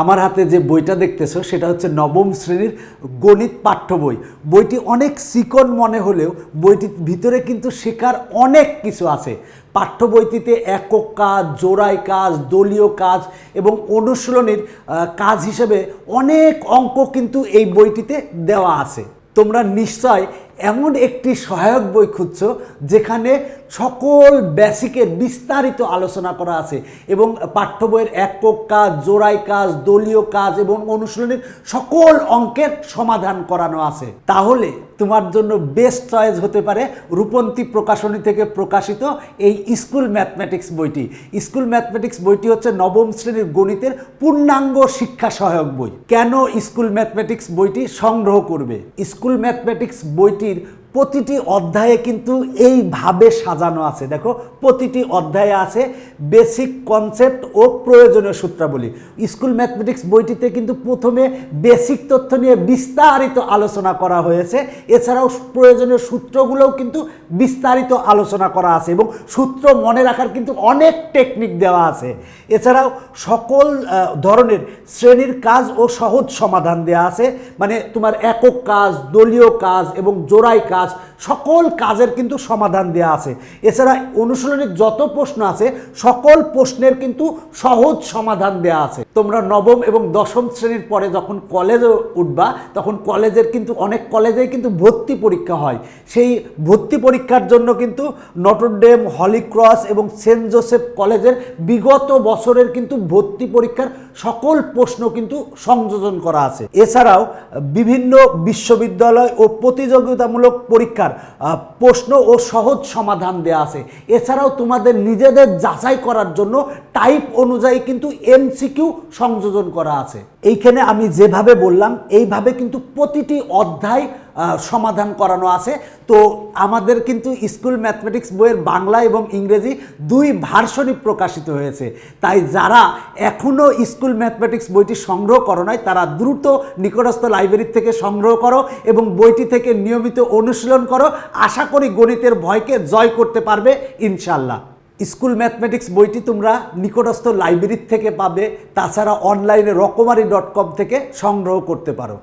আমার হাতে যে বইটা দেখতেছো, সেটা হচ্ছে নবম শ্রেণির গণিত পাঠ্য বই। বইটি অনেক চিকন মনে হলেও বইটির ভিতরে কিন্তু শেখার অনেক কিছু আছে। পাঠ্য বইটিতে একক কাজ, জোড়াই কাজ, দলীয় কাজ এবং অনুশীলনের কাজ হিসেবে অনেক অঙ্ক কিন্তু এই বইটিতে দেওয়া আছে। তোমরা নিশ্চয় এমন একটি সহায়ক বই খুঁজছ যেখানে সকল বেসিকের বিস্তারিত আলোচনা করা আছে এবং পাঠ্য বইয়ের একক কাজ জোড়াই কাজ, দলীয় কাজ এবং অনুশীলনের সকল অঙ্কের সমাধান করানো আছে। তাহলে তোমার জন্য বেস্ট চয়েস হতে পারে রূপন্তী প্রকাশনী থেকে প্রকাশিত এই স্কুল ম্যাথমেটিক্স বইটি। স্কুল ম্যাথমেটিক্স বইটি হচ্ছে নবম শ্রেণির গণিতের পূর্ণাঙ্গ শিক্ষা সহায়ক বই। কেন স্কুল ম্যাথমেটিক্স বইটি সংগ্রহ করবে? স্কুল ম্যাথমেটিক্স বইটির প্রতিটি অধ্যায়ে কিন্তু এইভাবে সাজানো আছে। দেখো, প্রতিটি অধ্যায়ে আছে বেসিক কনসেপ্ট ও প্রয়োজনীয় সূত্রাবলী। স্কুল ম্যাথমেটিক্স বইটিতে কিন্তু প্রথমে বেসিক তথ্য নিয়ে বিস্তারিত আলোচনা করা হয়েছে। এছাড়াও প্রয়োজনীয় সূত্রগুলোও কিন্তু বিস্তারিত আলোচনা করা আছে এবং সূত্র মনে রাখার কিন্তু অনেক টেকনিক দেওয়া আছে। এছাড়াও সকল ধরনের শ্রেণির কাজ ও সহজ সমাধান দেওয়া আছে। মানে তোমার একক কাজ, দলীয় কাজ এবং জোড়াই কাজ গাছ সকল কাজের কিন্তু সমাধান দেওয়া আছে। এছাড়া অনুশীলনের যত প্রশ্ন আছে, সকল প্রশ্নের কিন্তু সহজ সমাধান দেওয়া আছে। তোমরা নবম এবং দশম শ্রেণির পরে যখন কলেজে উঠবা, তখন কলেজের কিন্তু অনেক কলেজেই কিন্তু ভর্তি পরীক্ষা হয়। সেই ভর্তি পরীক্ষার জন্য কিন্তু নটরডেম, হলিক্রস এবং সেন্ট জোসেফ কলেজের বিগত বছরের কিন্তু ভর্তি পরীক্ষার সকল প্রশ্ন কিন্তু সংযোজন করা আছে। এছাড়াও বিভিন্ন বিশ্ববিদ্যালয় ও প্রতিযোগিতামূলক পরীক্ষার প্রশ্ন ও সহজ সমাধান দেওয়া আছে। এছাড়াও তোমাদের নিজেদের যাচাই করার জন্য টাইপ অনুযায়ী কিন্তু এমসিকিউ সংযোজন করা আছে। এইখানে আমি যেভাবে বললাম, এইভাবে কিন্তু প্রতিটি অধ্যায় সমাধান করানো আছে। তো আমাদের কিন্তু স্কুল ম্যাথমেটিক্স বইয়ের বাংলা এবং ইংরেজি দুই ভার্সনই প্রকাশিত হয়েছে। তাই যারা এখনও স্কুল ম্যাথমেটিক্স বইটি সংগ্রহ করো নাই, তারা দ্রুত নিকটস্থ লাইব্রেরি থেকে সংগ্রহ করো এবং বইটি থেকে নিয়মিত অনুশীলন করো। আশা করি গণিতের ভয়কে জয় করতে পারবে ইনশাল্লাহ স্কুল ম্যাথমেটিক্স বইটি তোমরা নিকটস্থ লাইব্রেরির থেকে পাবে, তাছাড়া অনলাইনে রকমারি ডট কম থেকে সংগ্রহ করতে পারো।